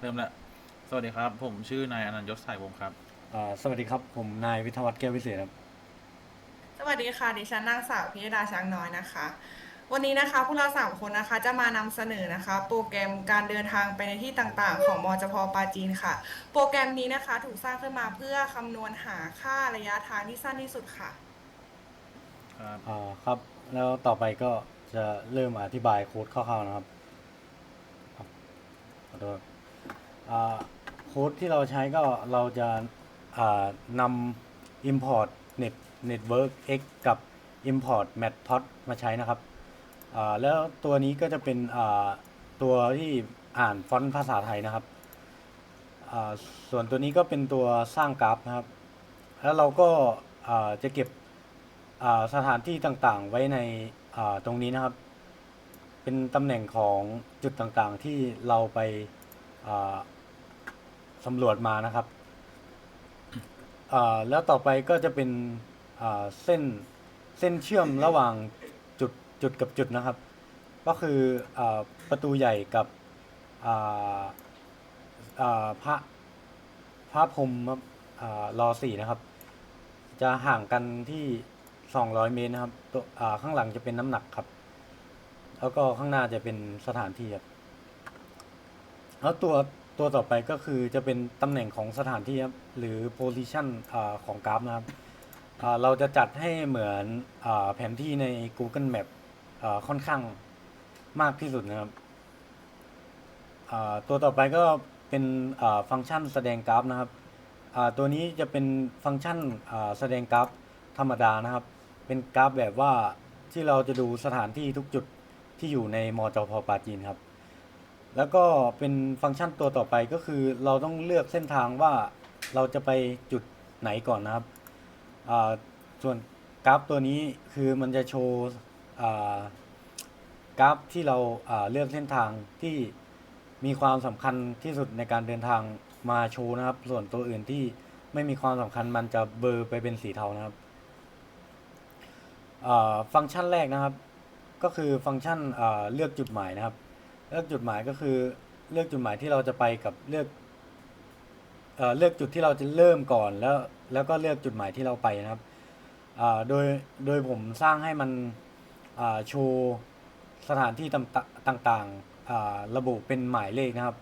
เริ่มละสวัสดีครับ ผมชื่อนายอนันต์ยศสายวงศ์ครับ อ่าสวัสดีครับ ผมนายวิทยาวัฒน์แก้ววิเศษครับสวัสดีค่ะ ดิฉันนางสาวพิยดาช้างน้อยนะคะ วันนี้นะคะพวกเราสามคนนะคะจะมานำเสนอนะคะ โปรแกรมการเดินทางไปในที่ต่างๆ ของมจพปาจีนค่ะ โปรแกรมนี้นะคะถูกสร้างขึ้นมาเพื่อคำนวณหาค่าระยะทางที่สั้นที่สุดค่ะ ครับ อ่าครับ แล้วต่อไปก็จะเริ่มอธิบายโค้ดคร่าวๆนะครับครับขอโทษอ่า โค้ดที่เราใช้ก็เราจะนำ import net network x กับ import matplotlib มาใช้นะครับ แล้วตัวนี้ก็จะเป็นตัวที่อ่านฟอนต์ภาษาไทยนะครับ ส่วนตัวนี้ก็เป็นตัวสร้างกราฟนะครับ แล้วเราก็จะเก็บสถานที่ต่างๆ ไว้ในตรงนี้นะครับ เป็นตำแหน่งของจุดต่างๆที่เราไป สำรวจมานะครับอ่าแล้วต่อไปก็จะเป็นอ่าเส้นเส้นเชื่อมระหว่างจุดจุดกับจุดนะครับ ก็คืออาประตูใหญ่กับอ่าอ่าพระพระพรหมครับอ่ารอสี่นะครับ จะห่างกันที่ 200 เมตรนะครับตัวอ่าข้างหลังจะเป็นน้ำหนักครับ แล้วก็ข้างหน้าจะเป็นสถานที่ครับแล้วตัว ตัวต่อไปก็คือจะเป็นตำแหน่งของสถานที่ครับหรือ position อาของกราฟนะครับอ่าเราจะจัดให้เหมือนอาแผนที่ใน Google Map อ่าค่อนข้างมากที่สุดนะครับอ่าตัวต่อไปก็เป็นอ่าฟังก์ชันแสดงกราฟนะครับอ่าตัวนี้จะเป็นฟังก์ชันอ่าแสดงกราฟธรรมดานะครับ เป็นกราฟแบบว่าที่เราจะดูสถานที่ทุกจุดที่อยู่ในมจพปาจีนครับ แล้วก็เป็นฟังก์ชันตัวต่อไปก็คือเราต้องเลือกเส้นทางว่าเราจะไปจุดไหนก่อนนะครับ ส่วนกราฟตัวนี้คือมันจะโชว์กราฟที่เราเลือกเส้นทางที่มีความสำคัญที่สุดในการเดินทางมาโชว์นะครับ ส่วนตัวอื่นที่ไม่มีความสำคัญมันจะเบลอไปเป็นสีเทานะครับฟังก์ชันแรกนะครับ ก็คือฟังก์ชันเลือกจุดหมายนะครับ เลือกจุดหมายก็คือเลือกจุดหมายที่เราจะไปกับเลือกเอ่อเลือกจุดที่เราจะเริ่มก่อนแล้วแล้วก็เลือกจุดหมายที่เราไปนะครับอ่าโดยโดยผมสร้างให้มันอ่าโชว์สถานที่ต่างต่างๆอ่าระบุเป็นหมายเลขนะครับ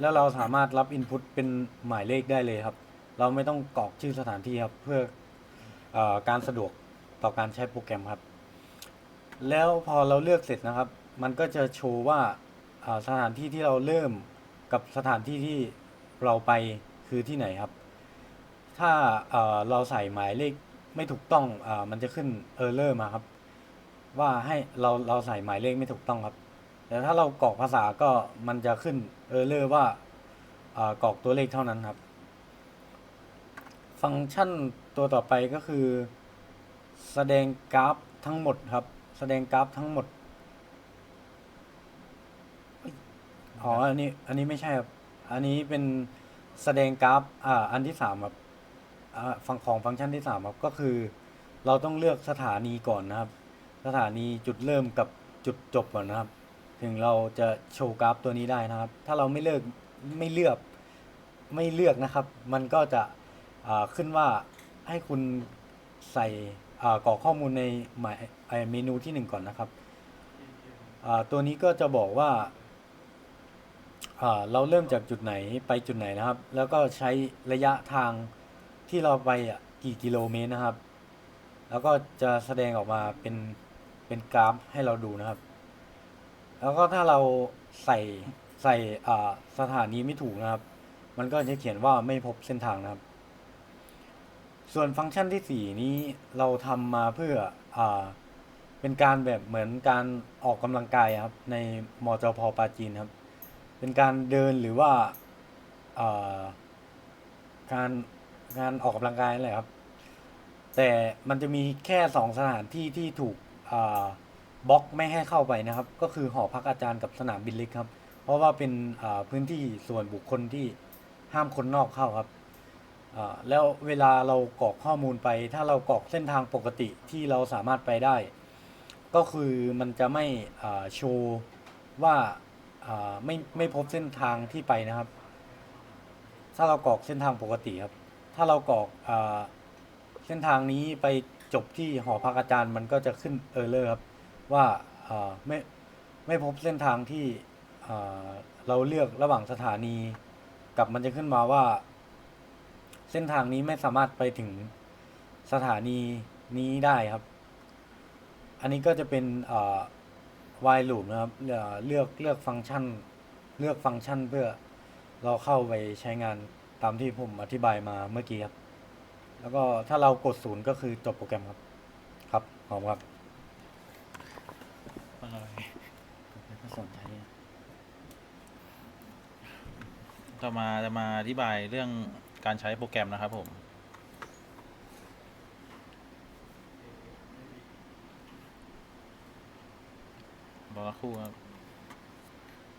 แล้วเราสามารถรับ Input เป็นหมายเลขได้เลยครับ เราไม่ต้องกรอกชื่อสถานที่ครับเพื่ออการสะดวกต่อการใช้โปรแกรมครับ แล้วพอเราเลือกเสร็จนะครับ มันก็จะโชว์ว่า สถานที่ที่เราเริ่มกับสถานที่ที่เราไปคือที่ไหนครับ ถ้าเราใส่หมายเลขไม่ถูกต้องอมันจะขึ้นเออร์เลอร์มาครับ ว่าให้เราเราใส่หมายเลขไม่ถูกต้องครับ แต่ถ้าเรากรอกภาษาก็มันจะขึ้นเออร์เลอร์ว่ากรอกตัวเลขเท่านั้นครับ ฟังก์ชันตัวต่อไปก็คือ แสดงกราฟทั้งหมดครับ แสดงกราฟทั้งหมดเอ้ย อ๋อ อันนี้ อันนี้ไม่ใช่ครับ อันนี้เป็นแสดงกราฟ อ่า อันที่สามครับ อ่า ฟังของฟังก์ชันที่สามครับ ก็คือ เราต้องเลือกสถานีก่อนนะครับ สถานีจุดเริ่มกับจุดจบก่อนนะครับ ถึงเราจะโชว์กราฟตัวนี้ได้นะครับ ถ้าเราไม่เลือก ไม่เลือก ไม่เลือกนะครับ มันก็จะ อ่า ขึ้นว่าให้คุณใส่ อ่ากรอกข้อมูลในหมายไอ้เมนูที่หนึ่งก่อนนะครับ อ่าตัวนี้ก็จะบอกว่า เราเริ่มจากจุดไหนไปจุดไหนนะครับ แล้วก็ใช้ระยะทางที่เราไปอะกี่กิโลเมตรนะครับ แล้วก็จะแสดงออกมาเป็นเป็นกราฟให้เราดูนะครับ แล้วก็ถ้าเราใส่ใส่อ่าสถานีไม่ถูกนะครับ มันก็จะเขียนว่าไม่พบเส้นทางนะครับ ส่วนฟังก์ชันที่สี่นี้เราทำมาเพื่ออ่าเป็นการแบบเหมือนการออกกำลังกายครับในมจพปาจีนครับ เป็นการเดินหรือว่าการการออกกำลังกายนั่นแหละครับ แต่มันจะมีแค่สองสถานที่ที่ถูกบล็อกไม่ให้เข้าไปนะครับ ก็คือหอพักอาจารย์กับสนามบินเล็กครับ เพราะว่าเป็นพื้นที่ส่วนบุคคลที่ห้ามคนนอกเข้าครับแล้วเวลาเรากรอกข้อมูลไป ถ้าเรากรอกเส้นทางปกติที่เราสามารถไปได้ ก็คือมันจะไม่โชว์ว่า ไม่ไม่พบเส้นทางที่ไปนะครับ ถ้าเรากรอกเส้นทางปกติครับ ถ้าเรากรอกเส้นทางนี้ไปจบที่หอพักอาจารย์มันก็จะขึ้นเออร์เลอร์ครับ ว่าไม่ไม่พบเส้นทางที่เราเลือกระหว่างสถานี กับมันจะขึ้นมาว่า เส้นทางนี้ไม่สามารถไปถึงสถานีนี้ได้ครับ อันนี้ก็จะเป็นอ่า while loop นะครับเลือกเลือกฟังก์ชัน เลือกฟังก์ชันเพื่อเราเข้าไปใช้งานตามที่ผมอธิบายมาเมื่อกี้ครับ แล้วก็ถ้าเรากดศูนย์ก็คือจบโปรแกรมครับ ครับขอบครับอะไรไม่สนใจต่อมาจะมาอธิบายเรื่องการใช้โปรแกรมนะครับผม รอสัก ครู่ครับ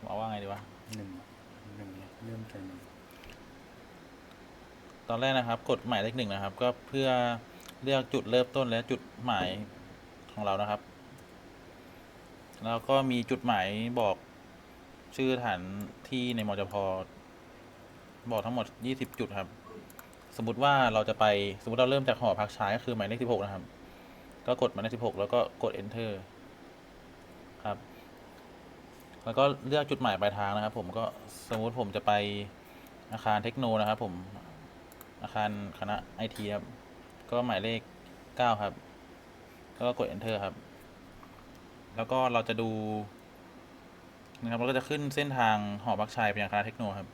บอกว่าไงดีวะหนึ่งหนึ่งเนี่ยเริ่มใจหนึ่งตอนแรกนะครับ กดหมายเลขหนึ่งนะครับ ก็เพื่อเลือกจุดเริ่มต้นและจุดหมายของเรานะครับ แล้วก็มีจุดหมายบอกชื่อฐานที่ในมจพบอกทั้งหมด 20 จุดครับ สมมติว่าเราจะไปสมมติเราเริ่มจากหอพักชายก็คือหมายเลข 16 นะครับ ก็กดหมายเลข 16 แล้วก็กด enter ครับ แล้วก็เลือกจุดหมายปลายทางนะครับ ผมก็สมมุติผมจะไปอาคารเทคโนนะครับ ผมอาคารคณะไอทีครับก็หมายเลขเก้าครับแล้วก็กด enter ครับ แล้วก็เราจะดูนะครับเราก็จะขึ้นเส้นทางหอพักชายไปยังคณะเทคโนครับ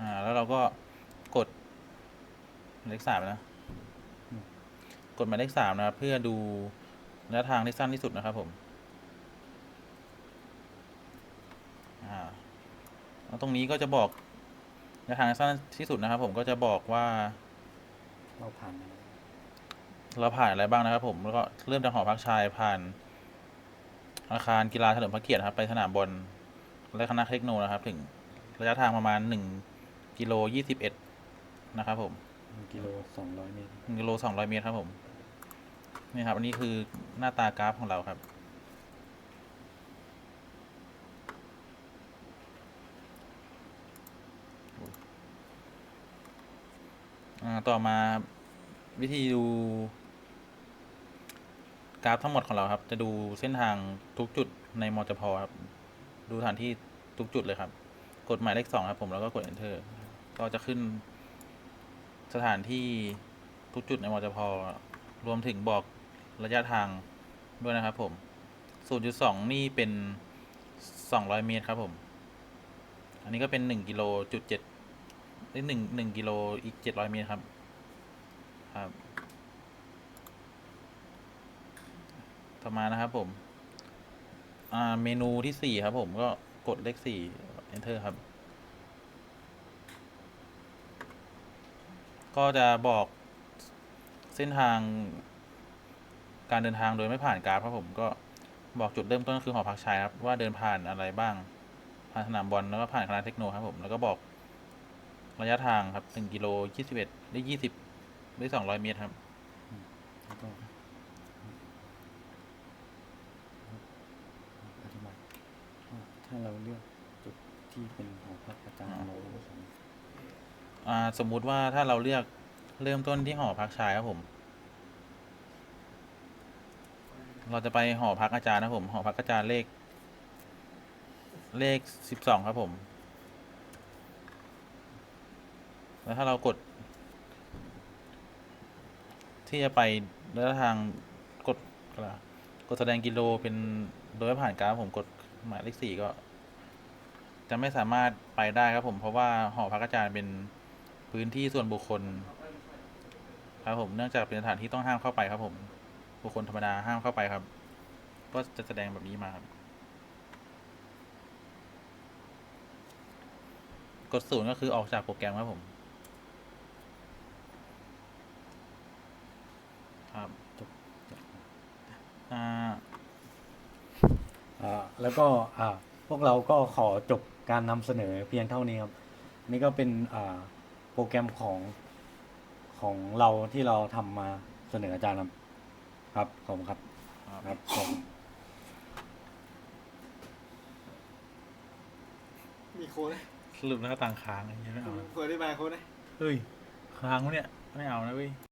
อ่าแล้วเราก็กดหมายเลขสามนะกดหมายเลขสามนะครับ เพื่อดูระยะทางที่สั้นที่สุดนะครับผม อ่า แล้ว ตรงนี้ก็จะบอกระยะทางสั้นที่สุดนะครับ ผมก็จะบอกว่าเราผ่านมาเราผ่านอะไรบ้างนะครับ ผมแล้วก็เริ่มจากหอพักชายผ่าน อาคารกีฬาเฉลิมพระเกียรตินะครับ ไปสนามบอลและคณะเทคโนนะครับ ถึงระยะทางประมาณหนึ่งกิโลยี่สิบเอ็ดนะครับ ผมหนึ่งกิโลสองร้อยเมตรหนึ่งกิโลสองร้อยเมตรครับผมนี่ครับ อันนี้คือหน้าตากราฟของเราครับ ต่อมาวิธีดูกราฟทั้งหมดของเราครับ จะดูเส้นทางทุกจุดในมอจพอครับ ดูฐานที่ทุกจุดเลยครับ กดหมายเลขสองครับผมแล้วก็กด enter ก็จะขึ้นสถานที่ทุกจุดในมอจพอรวมถึงบอกระยะทางด้วยนะครับผม 0.2 นี่เป็น 200 เมตรครับผม อันนี้ก็เป็น 1กิโลจุด7 ได้หนึ่งหนึ่งกิโลอีกเจ็ดร้อยเมตรครับ ครับ ต่อมานะครับผม อ่า เมนูที่สี่ครับ ผมก็กดเลขสี่ enter ครับ ก็จะบอกเส้นทาง การเดินทางโดยไม่ผ่านกราฟครับผมก็บอกจุดเริ่มต้นคือหอพักชายครับว่าเดินผ่านอะไรบ้าง ผ่านสนามบอลแล้วก็ผ่านคณะเทคโนครับผมแล้วก็บอก ระยะทางครับหนึ่งกิโลยี่สิบเอ็ดได้ยี่สิบได้สองร้อยเมตรครับแล้วก็อธิบายว่าถ้าเราเลือกจุดที่เป็นหอพักอาจารย์อ่าเราสมอ่าสมมุติว่าถ้าเราเลือกเริ่มต้นที่หอพักชายครับผม เราจะไปหอพักอาจารย์นะครับผม หอพักอาจารย์เลข เลขสิบสองครับผม แล้วถ้าเรากด ที่จะไประยะทางกดกดแสดงกิโลเป็นโดยผ่านกราฟผมกดหมายเลขสี่ก็ จะไม่สามารถไปได้ครับผมเพราะว่าหอพักอาจารย์เป็นพื้นที่ส่วนบุคคล ครับผมเนื่องจากเป็นสถานที่ต้องห้ามเข้าไปครับผม บุคคลธรรมดาห้ามเข้าไปครับ ก็จะแสดงแบบนี้มาครับกดศูนย์ก็คือออกจากโปรแกรมครับผม ครับ อ่าอ่าแล้วก็อ่าพวกเราก็ขอจบการนำเสนอเพียงเท่านี้ครับ นี่ก็เป็นอ่าโปรแกรมของของเราที่เราทำมาเสนออาจารย์ครับครับขอบคุณครับครับครับขอบคุณมีโค้ดไหมสรุปแล้วก็ต่างค้างไอ้เหี้ยังไม่เอานะโค้ดอธิบายโค้ดไหมเฮ้ยค้างวะเนี่ยไม่เอานะเว้ย